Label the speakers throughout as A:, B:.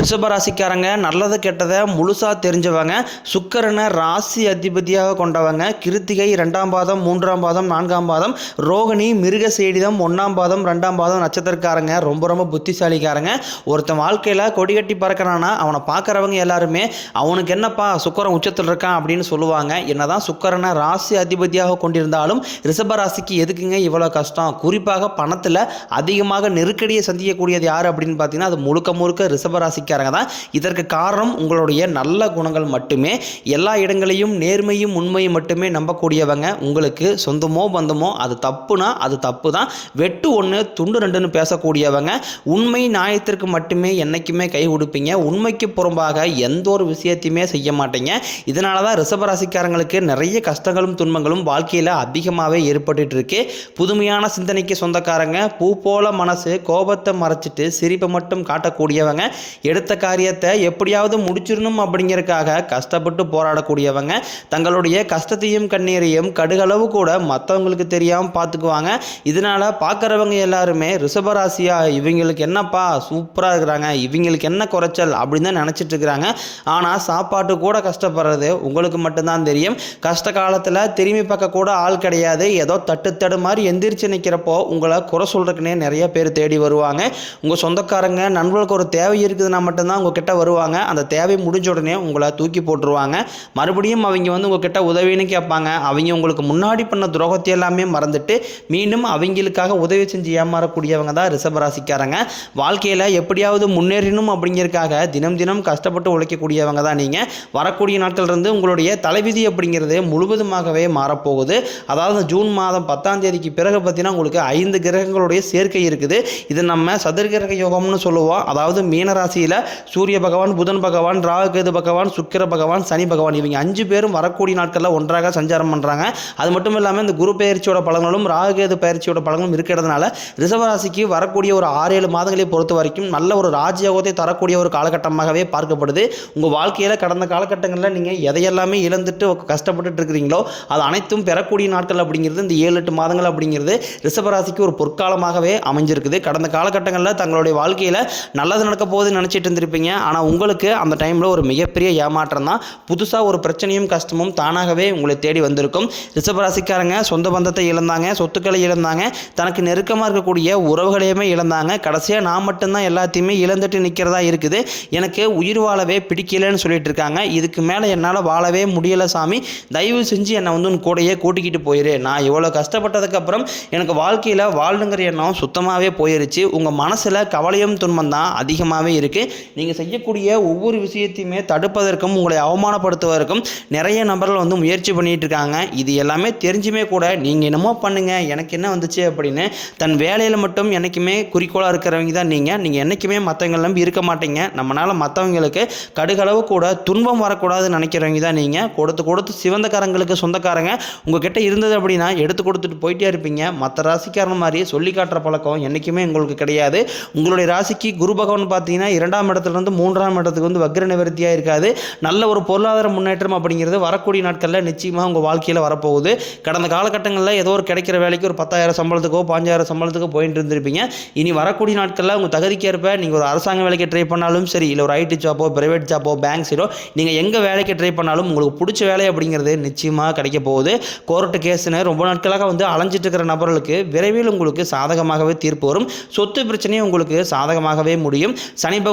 A: ரிஷபராசிக்காரங்க நல்லது கெட்டதை முழுசாக தெரிஞ்சவங்க சுக்கரனை ராசி அதிபதியாக கொண்டவங்க கிருத்திகை ரெண்டாம் பாதம் மூன்றாம் பாதம் நான்காம் பாதம் ரோகிணி மிருக சேடிதம் ஒன்றாம் பாதம் ரெண்டாம் பாதம் நட்சத்திரக்காரங்க ரொம்ப ரொம்ப புத்திசாலிக்காரங்க. ஒருத்தன் வாழ்க்கையில் கொடி கட்டி பறக்கிறானா அவனை பார்க்குறவங்க எல்லாருமே அவனுக்கு என்னப்பா சுக்கரன் உச்சத்தில் இருக்கான்? அப்படின்னு சொல்லுவாங்க. என்னதான் சுக்கரனை ராசி அதிபதியாக கொண்டிருந்தாலும் ரிஷபராசிக்கு எதுக்குங்க இவ்வளோ கஷ்டம்? குறிப்பாக பணத்தில் அதிகமாக நெருக்கடியை சந்திக்கக்கூடியது யார் அப்படின்னு பார்த்தீங்கன்னா அது முழுக்க முழுக்க ராசிக்காரங்க தான் இதற்கு காரணம் உங்களுடைய நல்ல குணங்கள் மட்டுமே. எல்லா இடங்களையும் நேர்மையும் உண்மையும் மட்டுமே நம்பக்கூடியவங்க. உங்களுக்கு சொந்தமோ பந்தமோ அது தப்புனா அது தப்பு தான் வெட்டு ஒன்று துண்டு ரெண்டுன்னு பேசக்கூடியவங்க. உண்மை நியாயத்திற்கு மட்டுமே என்னைக்குமே கை கொடுப்பீங்க உண்மைக்கு புறம்பாக எந்த ஒரு விஷயத்தையுமே செய்ய மாட்டீங்க. இதனால தான் ரிஷபராசிக்காரங்களுக்கு நிறைய கஷ்டங்களும் துன்பங்களும் வாழ்க்கையில் அதிகமாகவே ஏற்பட்டுட்டு இருக்கு புதுமையான சிந்தனைக்கு சொந்தக்காரங்க. பூ போல மனசு கோபத்தை மறைச்சிட்டு சிரிப்பை மட்டும் காட்டக்கூடியவங்க. எடுத்த காரியத்தை எப்படியாவது முடிச்சிடணும் அப்படிங்கிறதுக்காக கஷ்டப்பட்டு போராடக்கூடியவங்க தங்களுடைய கஷ்டத்தையும் கண்ணீரையும் கடுகளவு கூட மற்றவங்களுக்கு தெரியாமல் பார்த்துக்குவாங்க இதனால பார்க்குறவங்க எல்லாருமே ரிஷபராசியா இவங்களுக்கு என்னப்பா சூப்பராக இருக்கிறாங்க இவங்களுக்கு என்ன குறைச்சல் அப்படின்னு தான் நினச்சிட்டு இருக்கிறாங்க. ஆனால் சாப்பாட்டு கூட கஷ்டப்படுறது உங்களுக்கு மட்டும்தான் தெரியும். கஷ்ட காலத்தில் திரும்பி பார்க்க கூட ஆள் கிடையாது. ஏதோ தட்டு தடு மாதிரி எந்திரிச்சு நிற்கிறப்போ உங்களை குறை சொல்கிறதுக்குன்னே நிறைய பேர் தேடி வருவாங்க. உங்கள் சொந்தக்காரங்க நண்பர்களுக்கு ஒரு தேவை இருக்குதுன்னா மட்டும்தான் உங்ககிட்ட வருவாங்க. அந்த தேவை முடிஞ்ச உடனே உங்களை தூக்கி போட்டுருவாங்க. மறுபடியும் அவங்க வந்து உங்ககிட்ட உதவின்னு கேட்பாங்க. அவங்க உங்களுக்கு முன்னாடி பண்ண துரோகத்தை எல்லாமே மறந்துட்டு மீண்டும் அவங்களுக்காக உதவி செஞ்சு ஏமாறக்கூடியவங்க தான் ரிஷபராசிக்காரங்க. வாழ்க்கையில் எப்படியாவது முன்னேறணும் அப்படிங்கிறதுக்காக தினம் தினம் கஷ்டப்பட்டு உழைக்கக்கூடியவங்க தான் நீங்கள் வரக்கூடிய நாட்கள்லேருந்து உங்களுடைய தலைவிதி அப்படிங்கிறது முழுவதுமாகவே மாறப்போகுது. அதாவது ஜூன் மாதம் பத்தாம் தேதிக்கு பிறகு பார்த்தீங்கன்னா உங்களுக்கு ஐந்து கிரகங்களுடைய சேர்க்கை இருக்குது. இது நம்ம சதுர்கிரக யோகம்னு சொல்லுவோம். அதாவது மீனராசியில் சூரிய பகவான் புதன் பகவான் ராகுகேது பகவான் சுக்கிர பகவான் சனி பகவான் இவங்க அஞ்சு பேரும் வரக்கூடிய நாட்களில் ஒன்றாக சஞ்சாரம் பண்ணுறாங்க அது மட்டும் இல்லாமல் இந்த குரு பயிற்சியோட பலன்களும் ராகுகேது பயிற்சியோட பலன்களும் இருக்கிறதுனால ரிசவராசிக்கு வரக்கூடிய ஒரு ஆறு ஏழு மாதங்களை பொறுத்த வரைக்கும் நல்ல ஒரு ராஜயோகத்தை தரக்கூடிய ஒரு காலகட்டமாகவே பார்க்கப்படுது. உங்கள் வாழ்க்கையில் கடந்த காலகட்டங்களில் நீங்கள் எதையெல்லாமே இழந்துட்டு கஷ்டப்பட்டுட்டு இருக்கிறீங்களோ அது அனைத்தும் பெறக்கூடிய நாட்கள் அப்படிங்கிறது இந்த ஏழு எட்டு மாதங்கள் அப்படிங்கிறது ரிஷபராசிக்கு ஒரு பொற்காலமாகவே அமைஞ்சிருக்குது. கடந்த காலகட்டங்களில் தங்களுடைய வாழ்க்கையில் நல்லது நடக்க போகுதுன்னு நினச்சிட்டு இருந்திருப்பீங்க. ஆனால் உங்களுக்கு அந்த டைமில் ஒரு மிகப்பெரிய ஏமாற்றம் தான். புதுசாக ஒரு பிரச்சனையும் கஷ்டமும் தானாகவே உங்களை தேடி வந்திருக்கும். ரிஷபராசிக்காரங்க சொந்த பந்தத்தை இழந்தாங்க சொத்துக்களை இழந்தாங்க தனக்கு நெருக்கமாக இருக்கக்கூடிய உறவுகளையுமே இழந்தாங்க. கடைசியாக நான் மட்டும்தான் எல்லாத்தையுமே இழந்துட்டு நிற்கிறதா இருக்குது. எனக்கு உயிர் வாழவே பிடிக்கலன்னு சொல்லிட்டு இருக்காங்க. இதுக்கு மேலே என்னால் வாழவே முடியலை சாமி. தயவு செஞ்சு என்னை வந்து உன் கூடையே கூட்டிக்கிட்டு போயிரு. நான் இவ்வளோ கஷ்டப்பட்டதுக்கப்புறம் எனக்கு வாழ்க்கையில் வாழணுங்கிற எண்ணம் சுத்தமாகவே போயிருச்சு. உங்கள் மனசில் கவலையும் துன்பம் தான் அதிகமாகவே இருக்குது நீங்கள் செய்யக்கூடிய ஒவ்வொரு விஷயத்தையுமே தடுப்பதற்கும் உங்களை அவமானப்படுத்துவதற்கும் நிறைய நபர்கள் வந்து முயற்சி பண்ணிட்டு இருக்காங்க. இது எல்லாமே தெரிஞ்சுமே கூட நீங்கள் என்னமோ பண்ணுங்க எனக்கு என்ன வந்துச்சு அப்படின்னு தன் வேலையில் மட்டும் என்றைக்குமே குறிக்கோளாக இருக்கிறவங்க தான் நீங்கள் நீங்கள் என்றைக்குமே மற்றவங்க நம்பி இருக்க மாட்டீங்க. நம்மளால் மற்றவங்களுக்கு கடுகளவு கூட துன்பம் வரக்கூடாதுன்னு நினைக்கிறவங்க தான் நீங்கள் கொடுத்து கொடுத்து சிவந்தக்காரங்களுக்கு சொந்தக்காரங்க. உங்ககிட்ட இருந்தது அப்படின்னா எடுத்து கொடுத்துட்டு போயிட்டே இருப்பீங்க. மற்ற ராசிக்காரன் மாதிரி சொல்லி காட்டுற பழக்கம் என்றைக்குமே உங்களுக்கு கிடையாது. உங்களுடைய ராசிக்கு குரு பகவான் பார்த்தீங்கன்னா இரண்டாம் இடத்துலேருந்து மூன்றாம் இடத்துக்கு வந்து வக்ர நிவர்த்தியாக இருக்காது நல்ல ஒரு பொருளாதார முன்னேற்றம் அப்படிங்கிறது வரக்கூடிய நாட்களில் நிச்சயமாக உங்கள் வாழ்க்கையில் வரப்போகுது. கடந்த காலகட்டங்களில் ஏதோ ஒரு கிடைக்கிற வேலைக்கு ஒரு பத்தாயிரம் சம்பளத்துக்கோ பாஞ்சாயிரம் சம்பளத்துக்கோ போயிட்டு இருந்திருப்பீங்க. இனி வரக்கூடிய நாட்களில் உங்கள் தகுதிக்கேற்ப நீங்கள் ஒரு அரசாங்க வேலைக்கு ட்ரை பண்ணாலும் சரி இல்லை ஒரு ஐடி ஜாப்போ பிரைவேட் ஜாப்போ பேங்க் சீரோ நீங்கள் எங்கே வேலைக்கு ட்ரை பண்ணாலும் உங்களுக்கு பிடிச்ச வேலை அப்படிங்கிறது நிச்சயமாக கிடைக்க போகுது. கோர்ட்டு கேஸ்னு ரொம்ப நாட்களாக வந்து அலைஞ்சிட்டு இருக்கிற நபர்களுக்கு விரைவில் உங்களுக்கு சாதகமாகவே தீர்ப்பு வரும். சொத்து பிரச்சனையும் உங்களுக்கு சாதகமாகவே முடியும். சனி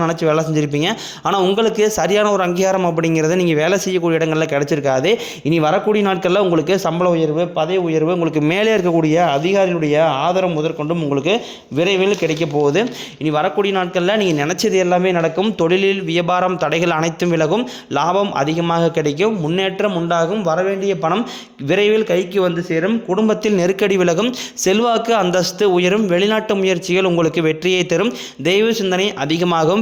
A: நினச்சி வேலை செஞ்சுருப்பீங்க. ஆனால் உங்களுக்கு சரியான ஒரு அங்கீகாரம் அப்படிங்கிறது நீங்கள் வேலை செய்யக்கூடிய இடங்களில் கிடச்சிருக்காது. இனி வரக்கூடிய நாட்களில் உங்களுக்கு சம்பள உயர்வு பதவி உயர்வு உங்களுக்கு மேலே இருக்கக்கூடிய அதிகாரிகளுடைய ஆதரவு முதற்கொண்டும் உங்களுக்கு விரைவில் கிடைக்க போகுது. இனி வரக்கூடிய நாட்களில் நீங்கள் நினச்சது எல்லாமே நடக்கும். தொழிலில் வியாபாரம் தடைகள் அனைத்தும் விலகும். லாபம் அதிகமாக கிடைக்கும். முன்னேற்றம் உண்டாகும். வரவேண்டிய பணம் விரைவில் கைக்கு வந்து சேரும். குடும்பத்தில் நெருக்கடி விலகும். செல்வாக்கு அந்தஸ்து உயரும். வெளிநாட்டு முயற்சிகள் உங்களுக்கு வெற்றியை தரும். தெய்வ சிந்தனை அதிகமாகும்.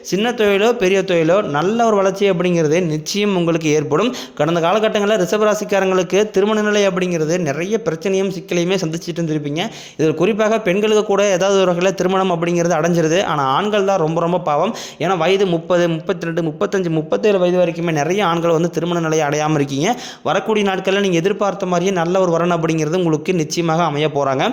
A: சின்ன தொழிலோ பெரிய தொழிலோ நல்ல ஒரு வளர்ச்சி அப்படிங்கிறது நிச்சயம் உங்களுக்கு ஏற்படும். கடந்த காலகட்டங்களில் ரிசபராசிக்காரங்களுக்கு திருமண நிலை அப்படிங்கிறது நிறைய பிரச்சனையும் சிக்கலையுமே சந்திச்சுட்டு இருந்திருப்பீங்க. இதில் குறிப்பாக பெண்களுக்கு கூட ஏதாவது ஒரு வகையில் திருமணம் அப்படிங்கிறது அடைஞ்சிருது. ஆனால் ஆண்கள் தான் ரொம்ப ரொம்ப பாவம். ஏன்னா வயது முப்பது முப்பத்தி ரெண்டு முப்பத்தஞ்சு முப்பத்தேழு வயது வரைக்குமே நிறைய ஆண்கள் வந்து திருமண நிலையை அடையாமல் இருக்கீங்க. வரக்கூடிய நாட்களில் நீங்கள் எதிர்பார்த்த மாதிரியே நல்ல ஒரு வரன் அப்படிங்கிறது உங்களுக்கு நிச்சயமாக அமைய போகிறாங்க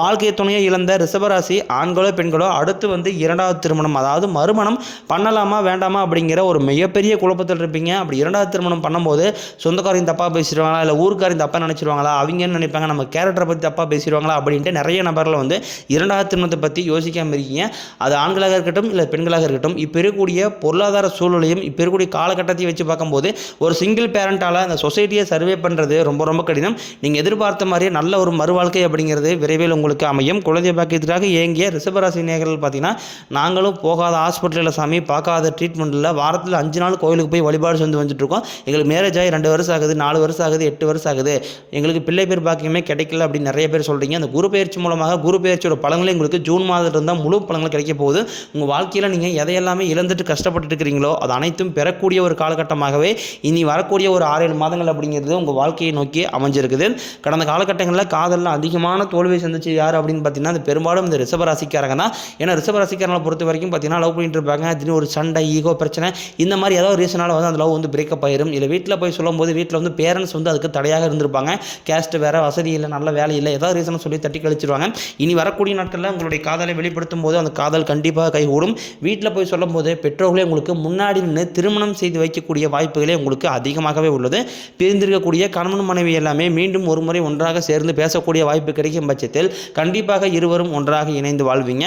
A: வாழ்க்கை துணையை இழந்த ரிசபராசி ஆண்களோ பெண்களோ அடுத்து வந்து இரண்டாவது திருமணம் அதாவது மறுமணம். பண்ணலாமா வேண்டாமா அப்படிங்கிற ஒரு மிகப்பெரிய குழப்பத்தில் இருப்பீங்க. அப்படி இரண்டாவது திருமணம் பண்ணும்போது சொந்தக்காரையும் தப்பாக பேசிடுவாங்களா இல்லை ஊருக்காரையும் தப்பாக நினச்சிருவாங்களா அவங்க என்ன நினைப்பாங்க நம்ம கேரக்டரை பற்றி தப்பாக பேசிடுவாங்களா அப்படின்ட்டு நிறைய நபர்கள் வந்து இரண்டாவது திருமணத்தை பற்றி யோசிக்காமல் இருக்கீங்க. அது ஆண்களாக இருக்கட்டும் இல்லை பெண்களாக இருக்கட்டும் இப்போ இருக்கக்கூடிய பொருளாதார சூழலையும் இப்போ இருக்கக்கூடிய காலகட்டத்தையும் வச்சு பார்க்கும்போது ஒரு சிங்கிள் பேரண்டால் அந்த சொசைட்டியை சர்வே பண்ணுறது ரொம்ப ரொம்ப கடினம். நீங்கள் எதிர்பார்த்த மாதிரியே நல்ல ஒரு மறுவாழ்க்கை அப்படிங்கிறது விரைவில் உங்களுக்கு அமையும். குழந்தை பாக்கியத்திற்காக ஏங்கிய ரிஷபராசி நேர்கள் பார்த்தீங்கன்னா நாங்களும் போகாத ஹாஸ்பிட்டலில் சாமி பார்க்காத ட்ரீட்மெண்ட்டில் வாரத்தில் அஞ்சு நாள் கோயிலுக்கு போய் வழிபாடு செஞ்சு வந்துட்டு இருக்கோம் எங்களுக்கு மேரேஜ் ஆகி ரெண்டு வருஷம் ஆகுது நாலு வருஷம் ஆகுது எட்டு வருஷம் ஆகுது. எங்களுக்கு பிள்ளை பேர் பாக்கியமே கிடைக்கல அப்படின்னு நிறைய பேர் சொல்கிறீங்க அந்த குரு பயிற்சி மூலமாக குரு பயிற்சியோட பலன்களே உங்களுக்கு ஜூன் மாதத்துல இருந்தால் முழு பலன்கள் கிடைக்க போகுது. உங்கள் வாழ்க்கையில் நீங்கள் எதையெல்லாமே இழந்துட்டு கஷ்டப்பட்டுட்டு இருக்கிறீங்களோ அது அனைத்தும் பெறக்கூடிய ஒரு காலகட்டமாகவே இனி வரக்கூடிய ஒரு ஆறு ஏழு மாதங்கள் அப்படிங்கிறது உங்கள் வாழ்க்கையை நோக்கி அமைஞ்சிருக்குது. கடந்த காலகட்டங்களில் காதலில் அதிகமான தோல்வியை சந்திச்சு யார் அப்படின்னு பார்த்தீங்கன்னா அது பெரும்பாலும் இந்த ரிஷபராசிக்காரங்க தான். ஏன்னா ரிஷபராசிக்காரங்களை பொறுத்த வரைக்கும் பார்த்தீங்கன்னா லவ் பண்ணிட்டு இருப்பாங்க. திடீர்னு ஒரு சண்டை ஈகோ பிரச்சனை இந்த மாதிரி ஏதாவது ரீசனால் வந்து அந்த லவ் வந்து பிரேக்கப் ஆயிரும். இல்லை வீட்டில் போய் சொல்லும்போது வீட்டில் வந்து பேரண்ட்ஸ் வந்து அதுக்கு தடையாக இருந்திருப்பாங்க. கேஸ்ட் வேறு வசதி இல்லை நல்ல வேலை இல்லை ஏதாவது ரீசனை சொல்லி தட்டி கழிச்சிருவாங்க. இனி வரக்கூடிய நாட்களில் உங்களுடைய காதலை வெளிப்படுத்தும் போது அந்த காதல் கண்டிப்பாக கைகூடும். வீட்டில் போய் சொல்லும் போது பெற்றோர்களே உங்களுக்கு முன்னாடி நின்று திருமணம் செய்து வைக்கக்கூடிய வாய்ப்புகளே உங்களுக்கு அதிகமாகவே உள்ளது. பிரிந்திருக்கக்கூடிய கணவன் மனைவி எல்லாமே மீண்டும் ஒரு முறை ஒன்றாக சேர்ந்து பேசக்கூடிய வாய்ப்பு கிடைக்கும் பட்சத்தில் கண்டிப்பாக இருவரும் ஒன்றாக இணைந்து வாழ்வீங்க.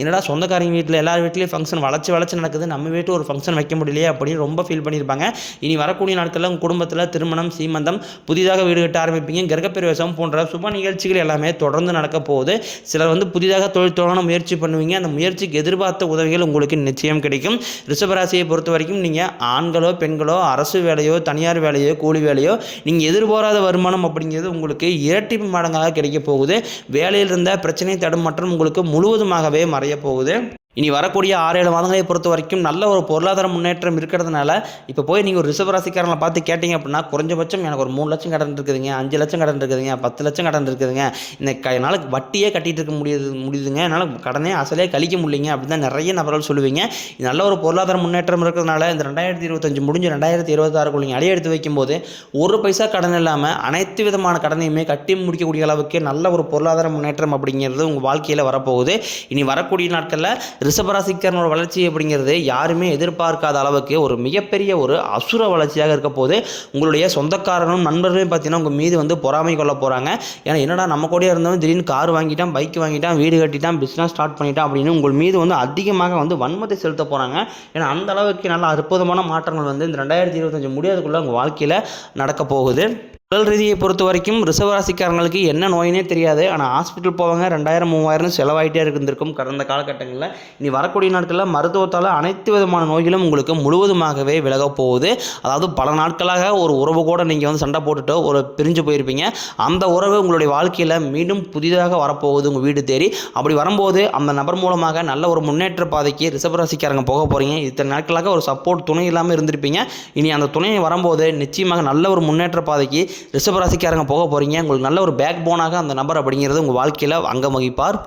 A: என்னடா சொந்தக்காரங்க வீட்டில் எல்லார் வீட்லேயும் ஃபங்க்ஷன் வளர்ச்சி வளர்ச்சி நடக்குது நம்ம வீட்டு ஒரு ஃபங்க்ஷன் வைக்க முடியலையே அப்படின்னு ரொம்ப ஃபீல் பண்ணியிருப்பாங்க. இனி வரக்கூடிய நாட்களில் உங்கள் குடும்பத்தில் திருமணம் சீமந்தம் புதிதாக வீடு கட்ட ஆரம்பிப்பீங்க. கிரகப்பிரவேசம் போன்ற சுப நிகழ்ச்சிகள் எல்லாமே தொடர்ந்து நடக்க போகுது. சிலர் வந்து புதிதாக தொழில் தொடங்க முயற்சி பண்ணுவீங்க. அந்த முயற்சிக்கு எதிர்பார்த்த உதவிகள் உங்களுக்கு நிச்சயம் கிடைக்கும். ரிஷபராசியை பொறுத்த வரைக்கும் நீங்கள் ஆண்களோ பெண்களோ அரசு வேலையோ தனியார் வேலையோ கூலி வேலையோ நீங்கள் எதிர்பாராத வருமானம் அப்படிங்கிறது உங்களுக்கு இரட்டிப்பு மடங்காக கிடைக்க போகுது. வேலையில் இருந்த பிரச்சனை தடுமாற்றம் உங்களுக்கு முழுவதுமாக மறைய போகுது. இனி வரக்கூடிய ஆறு ஏழு மாதங்களை பொறுத்த வரைக்கும் நல்ல ஒரு பொருளாதார முன்னேற்றம் இருக்கிறதுனால இப்போ போய் நீங்கள் ஒரு ரிசர்வ் ராசிக்காரங்களை பார்த்து கேட்டிங்க அப்படின்னா குறைஞ்சபட்சம் எனக்கு ஒரு மூணு லட்சம் கடன் இருக்குதுங்க அஞ்சு லட்சம் கடன் இருக்குதுங்க பத்து லட்சம் கடன் இருக்குதுங்க. இந்த க என்னால் வட்டியே கட்டிகிட்டு இருக்க முடியுது முடியுதுங்க. என்னால் கடனே அசலே கழிக்க முடியலைங்க அப்படின்னு தான் நிறைய நபர்கள் சொல்லுவீங்க. இது நல்ல ஒரு பொருளாதார முன்னேற்றம் இருக்கிறதுனால இந்த ரெண்டாயிரத்தி இருபத்தஞ்சு முடிஞ்சு ரெண்டாயிரத்தி இருபத்தாறுக்குள்ள நீங்கள் அடைய எடுத்து வைக்கும்போது ஒரு பைசா கடன் இல்லாமல் அனைத்து விதமான கடனையுமே கட்டி முடிக்கக்கூடிய அளவுக்கு நல்ல ஒரு பொருளாதார முன்னேற்றம் அப்படிங்கிறது உங்கள் வாழ்க்கையில் வரப்போகுது. இனி வரக்கூடிய நாட்களில் ரிஷபராசிக்காரனோட வளர்ச்சி அப்படிங்கிறது யாருமே எதிர்பார்க்காத அளவுக்கு ஒரு மிகப்பெரிய ஒரு அசுர வளர்ச்சியாக இருக்க போது உங்களுடைய சொந்தக்காரனும் நண்பர்களும் பார்த்தீங்கன்னா உங்கள் மீது வந்து பொறாமை கொள்ள போகிறாங்க ஏன்னா என்னடா நம்ம கூட இருந்தவன் திடீர்னு கார் வாங்கிட்டான் பைக் வாங்கிட்டான் வீடு கட்டிட்டான் பிஸ்னஸ் ஸ்டார்ட் பண்ணிட்டான் அப்படின்னு உங்கள் மீது வந்து அதிகமாக வந்து வன்மத்தை செலுத்த போகிறாங்க ஏன்னா அந்த அளவுக்கு நல்ல அற்புதமான மாற்றங்கள் வந்து இந்த ரெண்டாயிரத்தி இருபத்தஞ்சு முடியாதுக்குள்ளே உங்கள் வாழ்க்கையில் நடக்க போகுது. உடல் ரீதியை பொறுத்த வரைக்கும் ரிசவராசிக்காரங்களுக்கு என்ன நோயினே தெரியாது. ஆனால் ஹாஸ்பிட்டல் போவாங்க. ரெண்டாயிரம் மூவாயிரம் செலவாயிட்டே இருந்திருக்கும் கடந்த காலகட்டங்களில். இனி வரக்கூடிய நாட்களில் மருத்துவத்தால் அனைத்து விதமான நோய்களும் உங்களுக்கு முழுவதுமாகவே விலகப் போகுது. அதாவது பல நாட்களாக ஒரு உறவு கூட நீங்கள் வந்து சண்டை போட்டுட்டு ஒரு பிரிஞ்சு போயிருப்பீங்க. அந்த உறவு உங்களுடைய வாழ்க்கையில் மீண்டும் புதிதாக வரப்போகுது உங்கள் வீடு தேடி. அப்படி வரும்போது அந்த நபர் மூலமாக நல்ல ஒரு முன்னேற்ற பாதைக்கு ரிசவராசிக்காரங்க போக போகிறீங்க இத்தனை நாட்களாக ஒரு சப்போர்ட் துணை இல்லாமல் இருந்திருப்பீங்க. இனி அந்த துணையை வரும்போது நிச்சயமாக நல்ல ஒரு முன்னேற்ற பாதைக்கு ரிஷபராசிக்காரங்க போக போகிறீங்க உங்களுக்கு நல்ல ஒரு பேக் போனாக அந்த நபர் அப்படிங்கிறது உங்கள் வாழ்க்கையில் அங்கம் வகிப்பார்.